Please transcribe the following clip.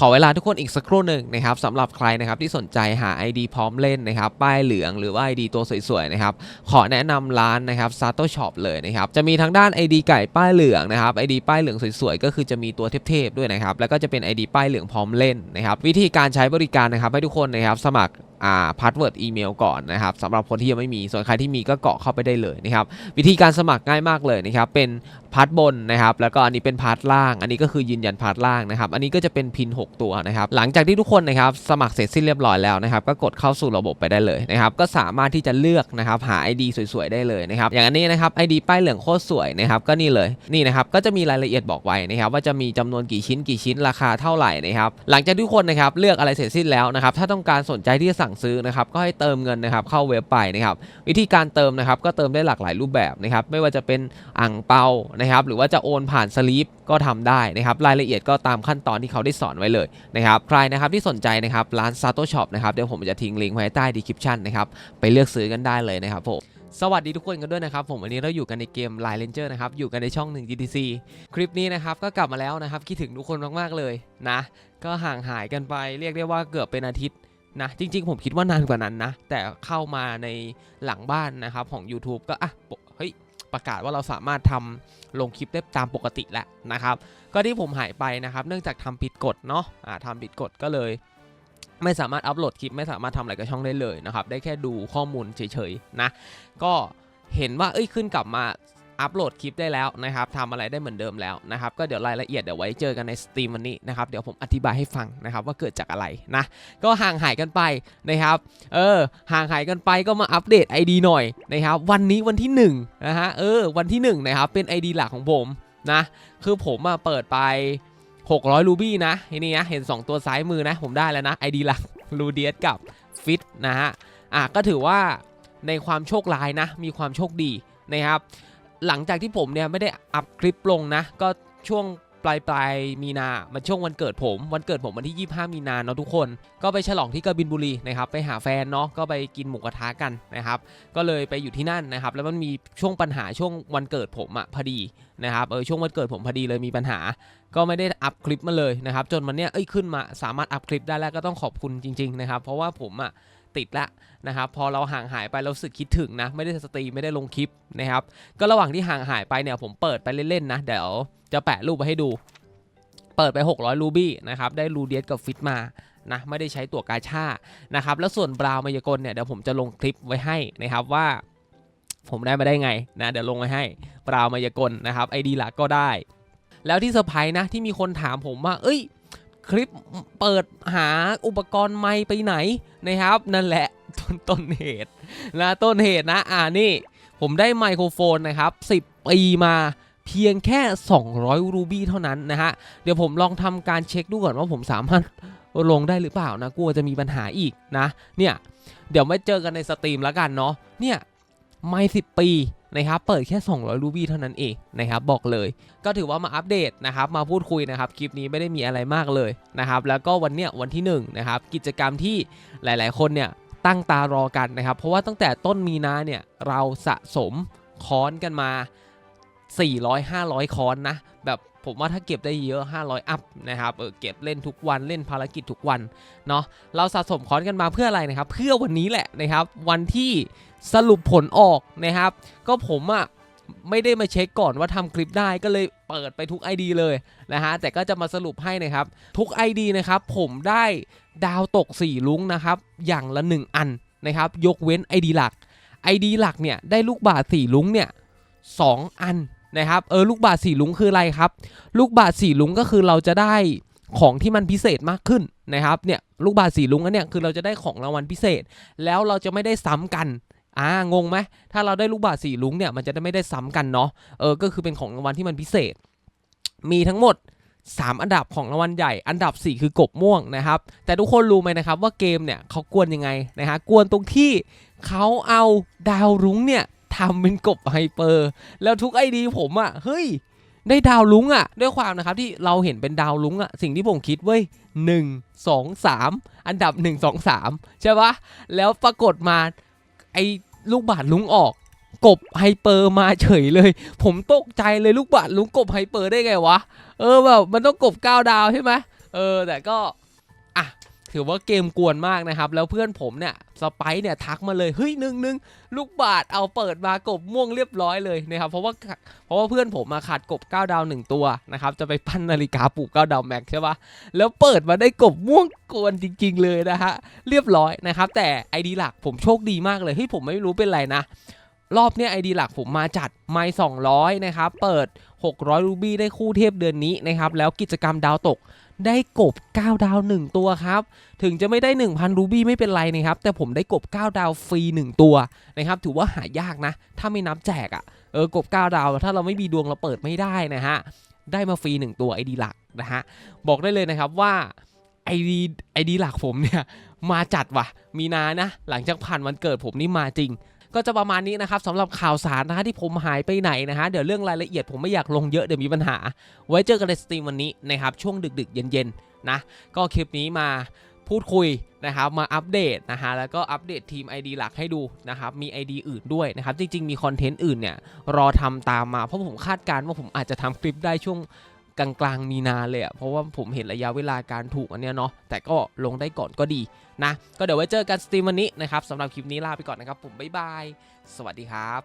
ขอเวลาทุกคนอีกสักครู่หนึ่งนะครับสำหรับใครนะครับที่สนใจหา ID พร้อมเล่นนะครับป้ายเหลืองหรือว่า ID ตัวสวยๆนะครับขอแนะนำร้านนะครับ Sato Shop เลยนะครับจะมีทั้งด้าน ID ไก่ป้ายเหลืองนะครับ ID ป้ายเหลืองสวยๆก็คือจะมีตัวเทพๆด้วยนะครับแล้วก็จะเป็น ID ป้ายเหลืองพร้อมเล่นนะครับวิธีการใช้บริการนะครับให้ทุกคนนะครับสมัครพาสเวิร์ดอีเมลก่อนนะครับสำหรับคนที่ยังไม่มีส่วนใครที่มีก็เกาะเข้าไปได้เลยนะครับวิธีการสมัครง่ายมากเลยนะครับเป็นพาร์ทบนนะครับแล้วก็อันนี้เป็นพาร์ทล่าง อันนี้ก็คือยืนยันพาร์ทล่างนะครับอันนี้ก็จะเป็นพิน 6 ตัวนะครับหลังจากที่ทุกคนนะครับสมัครเสร็จสิ้นเรียบร้อยแล้วนะครับก็กดเข้าสู่ระบบไปได้เลยนะครับก็สามารถที่จะเลือกนะครับหา ID สวยๆได้เลยนะครับอย่างอันนี้นะครับ ID ป้ายเหลืองโคตรสวยนะครับก็นี่เลยนี่นะครับก็จะมีรายละเอียดบอกไว้นะครับว่าจะมีจำนวนกี่ชิ้นกี่ชิ้นราคาเท่าไหร่นะครับหลังจากทุกคนนะครับเลือกอะไรเสร็จสิ้นแล้วนะครับถ้าต้องการสนใจที่จะสั่งซื้อนะครับก็ให้เติมเงินนะครับเข้าเว็บไปนะครับวิธีการเติมนะครับก็เติมได้หลากหลายรูปแบบนะครับไม่ว่าจะเป็นอ่างเปานะครับหรือว่าจะโอนผ่านสลีปก็ทำได้นะครับรายละเอียดก็ตามขั้นตอนที่เขาได้สอนไว้เลยนะครับใครนะครับที่สนใจนะครับร้าน Sato Shop นะครับเดี๋ยวผมจะทิ้งลิงก์ไว้ใต้ description นะครับไปเลือกซื้อกันได้เลยนะครับผมสวัสดีทุกคนกันด้วยนะครับผมวันนี้เราอยู่กันในเกม Line Ranger นะครับอยู่กันในช่อง 1 GTC คลิปนี้นะครับก็กลับมาแล้วนะครับคิดถึงทุกคนมากๆเลยนะ ก็ห่างหายกันไปเรียกได้ว่าเกือบเป็นอาทิตย์ นะจริง ๆ ผมคิดว่านานกว่านั้นนะ แต่เข้ามาในหลังบ้านนะครับของ YouTube ก็อะเฮ้ยประกาศว่าเราสามารถทำลงคลิปได้ตามปกติแล้วนะครับ ก็ที่ผมหายไปนะครับ เนื่องจากทำผิดกฎเนาะอ่าทำผิดกฎก็เลย ไม่สามารถอัปโหลดคลิปไม่สามารถทำอะไรกับช่องได้เลยนะครับ ได้แค่ดูข้อมูลเฉยๆนะ ก็เห็นว่าเอ้ยขึ้นกลับมา อัปโหลดคลิปได้แล้วนะครับทำอะไรได้เหมือนเดิมแล้วนะครับก็เดี๋ยวรายละเอียดเดี๋ยวไว้เจอกันในสตรีมวันนี้นะครับเดี๋ยวผมอธิบายให้ฟังนะครับว่าเกิดจากอะไรนะก็ห่างหายกันไปนะครับเออห่างหายกันไปก็มาอัปเดต ID หน่อยนะครับวันนี้วันที่1นะฮะเออวันที่1นะครับเป็น ID หลักของผมนะคือผมมาเปิดไป 600 รูบี้นะทีนี้นะเห็น 2 ตัวซ้ายมือนะผมได้แล้วนะ ID หลักรูเดียสกับฟิตนะฮะอะก็ถือว่าในความโชคร้ายนะมีความโชคดีนะครับ หลังจากที่ผมเนี่ยไม่ได้อัพคลิปลงนะ ก็ช่วงปลายปลายมีนา มันช่วงวันเกิดผม วันเกิดผมวันที่ 25 มีนาเนาะทุกคน ก็ไปฉลองที่กบินบุรีนะครับ ไปหาแฟนเนาะ ก็ไปกินหมูกระทะกันนะครับ ก็เลยไปอยู่ที่นั่นนะครับ แล้วมันมีช่วงปัญหาช่วงวันเกิดผมอะพอดีนะครับ เออช่วงวันเกิดผมพอดีเลยมีปัญหา ก็ไม่ได้อัพคลิปมาเลยนะครับ จนมันเนี้ยเอ้ยขึ้นมาสามารถอัพคลิปได้แล้วก็ต้องขอบคุณจริงๆนะครับ เพราะว่าผมอะ ติดละนะครับพอเราห่างหายไปเราสึกคิดถึงนะ ไม่ได้สตรีมไม่ได้ลงคลิปนะครับ ก็ระหว่างที่ห่างหายไปเนี่ยผมเปิดไปเล่นๆนะ เดี๋ยวจะแปะรูปไว้ให้ดู เปิดไป 600 รูบี้นะครับ ได้รูเดียสกับฟิตมานะไม่ได้ใช้ตัวกาชานะครับ แล้วส่วนบราวมายากลเนี่ยเดี๋ยวผมจะลงคลิปไว้ให้นะครับว่าผมได้มาได้ไงนะเดี๋ยวลงไว้ให้บราวมายากลนะครับไอดีหลักก็ได้ แล้วที่เซอร์ไพรส์นะที่มีคนถามผมว่า เอ้ย คลิปเปิดหาอุปกรณ์ไมค์ไปไหนนะครับ นั่นแหละต้นต้นเหตุนะต้นเหตุนะอ่านี่ ผมได้ไมโครโฟนนะครับ 10 ปีมาเพียงแค่ 200 รูบี้เท่านั้นนะฮะ เดี๋ยวผมลองทำการเช็คดูก่อนว่าผมสามารถลงได้หรือเปล่านะกลัวจะมีปัญหาอีกนะ เนี่ย เดี๋ยวไม่เจอกันในสตรีมแล้วกันเนาะเนี่ยไม่10ปีนะครับเปิดแค่ 200 รูบี้เท่านั้นเองนะครับบอกเลย ก็ถือว่ามาอัปเดตนะครับมาพูดคุยนะครับคลิปนี้ไม่ได้มีอะไรมากเลยนะครับแล้วก็วันเนี้ยวันที่1นะครับกิจกรรมที่หลาย ๆ คนเนี่ยตั้งตารอกันนะครับเพราะว่าตั้งแต่ต้นมีนาเนี่ยเราสะสมค้อนกันมา 400 500 ค้อนนะแบบ ผมว่าถ้าเก็บได้เยอะ 500 อัพนะครับเออเก็บเล่นทุกวันเล่นภารกิจทุกวันเนาะเราสะสมคอนกันมาเพื่ออะไรนะครับเพื่อวันนี้แหละนะครับวันที่สรุปผลออกนะครับ ก็ผมอะไม่ได้มาเช็คก่อนว่าทำคลิปได้ก็เลยเปิดไปทุก ID เลยนะฮะแต่ก็จะมาสรุปให้นะครับ ทุก ID นะครับผมได้ดาวตก 4 ลุงนะครับอย่างละ 1 อันนะครับยกเว้น ID หลัก ID หลักเนี่ยได้ลูกบาศก์4ลุงเนี่ย2อัน นะครับเออลูกบาศก์4ลุงคืออะไรครับ ลูกบาศก์4ลุงก็คือเราจะได้ของที่มันพิเศษมากขึ้นนะครับเนี่ยลูกบาศก์4ลุงอันเนี่ยคือเราจะได้ของรางวัลพิเศษ แล้วเราจะไม่ได้ซ้ำกันอ่างงไหมถ้าเราได้ลูกบาศก์4ลุงเนี่ยมันจะได้ไม่ได้ซ้ำกันเนาะเออก็คือเป็นของรางวัลที่มันพิเศษ มีทั้งหมด 3 อันดับของรางวัลใหญ่ อันดับ 4 คือกบม่วงนะครับ แต่ทุกคนรู้ไหมนะครับว่าเกมเนี่ยเขากวนยังไงนะฮะกวนตรงที่เขาเอาดาวรุ้งเนี่ย ทำเป็นกบไฮเปอร์ แล้วทุกไอดีผมอะ่ะเฮ้ยได้ดาวลุ้งอะ่ะ ด้วยความนะครับที่เราเห็นเป็นดาวลุ้งอะ่ะ สิ่งที่ผมคิดเว้ยหนึ่งสองสามอันดับหนึ่งสองสามใช่ปะแล้วปรากฏมาไอลูกบาศก์ลุ้งออก กบไฮเปอร์มาเฉยเลย ผมตกใจเลยลูกบาศก์ลุ้งกบไฮเปอร์ได้ไงวะ เออแบบมันต้องกบก้าวดาวใช่ไหมเออแต่ก็ ถือว่าเกมกวนมากนะครับ แล้วเพื่อนผมเนี่ยสไปซ์เนี่ยทักมาเลยเฮ้ยหนึ่งหนึ่งลูกบาทเอาเปิดมากบม่วงเรียบร้อยเลยนะครับเพราะว่าเพราะว่าเพื่อนผมมาขาดกบ9ดาว1ตัวนะครับจะไปปั้นนาฬิกาปลูก9ดาวแม็กใช่ปะแล้วเปิดมาได้กบม่วงกวนจริง ๆ เลยนะฮะเรียบร้อยนะครับแต่ไอดีหลักผมโชคดีมากเลยเฮ้ยผมไม่รู้เป็นไรนะ รอบนี้ไอดีหลักผมมาจัดไม่200 นะครับ เปิด 600 รูบี้ได้คู่เทพเดือนนี้นะครับ แล้วกิจกรรมดาวตกได้กบ 9 ดาว 1 ตัวครับ ถึงจะไม่ได้ 1,000 รูบี้ไม่เป็นไรนะครับ แต่ผมได้กบ 9 ดาวฟรี 1 ตัวนะครับ ถือว่าหายากนะ ถ้าไม่นับแจกอะ่ะ เออ กบ 9 ดาว ถ้าเราไม่มีดวงเราเปิดไม่ได้นะฮะ ได้มาฟรี 1 ตัวไอดีหลักนะฮะ บอกได้เลยนะครับว่าไอดีไอดีหลักผมเนี่ยมาจัดว่ะ มีนานะ หลังจากผ่านวันเกิดผมนี่มาจริง ก็จะประมาณนี้นะครับสำหรับข่าวสารนะฮะที่ผมหายไปไหนนะฮะเดี๋ยวเรื่องรายละเอียดผมไม่อยากลงเยอะเดี๋ยวมีปัญหา ไว้เจอกันในสตรีมวันนี้นะครับช่วงดึกๆ เย็นๆนะก็คลิปนี้มาพูดคุยนะครับมาอัปเดตนะฮะแล้วก็อัปเดตทีม ID หลักให้ดูนะครับมี ID อื่นด้วยนะครับจริง ๆ มีคอนเทนต์อื่นเนี่ยรอทำตามมาเพราะผมคาดการณ์ว่าผมอาจจะทำคลิปได้ช่วง กลางๆมีนาเลยอะเพราะว่าผมเห็นระยะเวลาการถูกอันเนี้ยเนาะแต่ก็ลงได้ก่อนก็ดีนะ ก็เดี๋ยวไว้เจอกันสตรีมวันนี้นะครับสำหรับคลิปนี้ลาไปก่อนนะครับผมบ๊ายบาย สวัสดีครับ